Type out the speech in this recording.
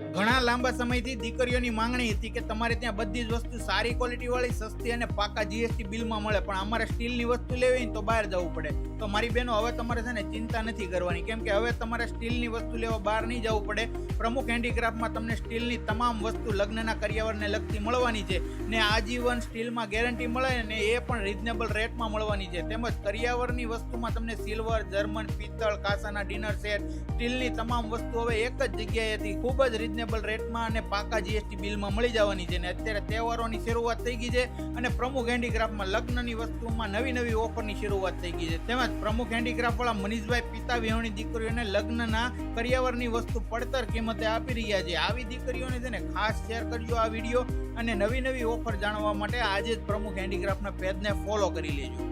ઘણા લાંબા સમયથી દીકરીઓની માંગણી હતી કે તમારે ત્યાં બધી જ વસ્તુ સારી ક્વોલિટી વાળી, સસ્તી અને પાકા જીએસટી બિલમાં મળે, પણ અમારે સ્ટીલની વસ્તુ લેવી તો બહાર જવું પડે. તો મારી બહેનો હવે તમારે છે ને ચિંતા નથી કરવાની, કેમ કે હવે તમારે સ્ટીલની વસ્તુ લેવા બહાર નહીં જવું પડે. પ્રમુખ હેન્ડીક્રાફ્ટમાં તમને સ્ટીલની તમામ વસ્તુ લગ્નના કરિયાવરને લગતી મળવાની છે ને આજીવન સ્ટીલમાં ગેરંટી મળે ને એ પણ રિઝનેબલ રેટમાં મળવાની છે. તેમજ કરિયાવરની વસ્તુમાં તમને સિલ્વર જર્મન પિત્તળ, કાસાના ડિનર સેટ સ્ટીલની તમામ વસ્તુ હવે એક જ જગ્યાએથી ખૂબ જ રિઝનેબલ રેટમાં અને પાકા જીએસટી બિલમાં મળી જવાની છે. ને અત્યારે તહેવારોની શરૂઆત થઈ ગઈ છે અને પ્રમુખ હેન્ડીક્રાફ્ટમાં લગ્નની વસ્તુમાં નવી નવી ઓફરની શરૂઆત થઈ ગઈ છે. તેમજ પ્રમુખ હેન્ડીક્રાફ્ટવાળા મનીષભાઈ પિતા વિહોણી દીકરીઓને લગ્નના કરિયાવરની વસ્તુ પડતર કિંમતે આપી રહ્યા છે. આવી દીકરીઓને છે ને ખાસ શેર કરજો આ વીડિયો અને નવી નવી ઓફર જાણવા માટે આજે જ પ્રમુખ હેન્ડીક્રાફ્ટના પેજને ફોલો કરી લેજો.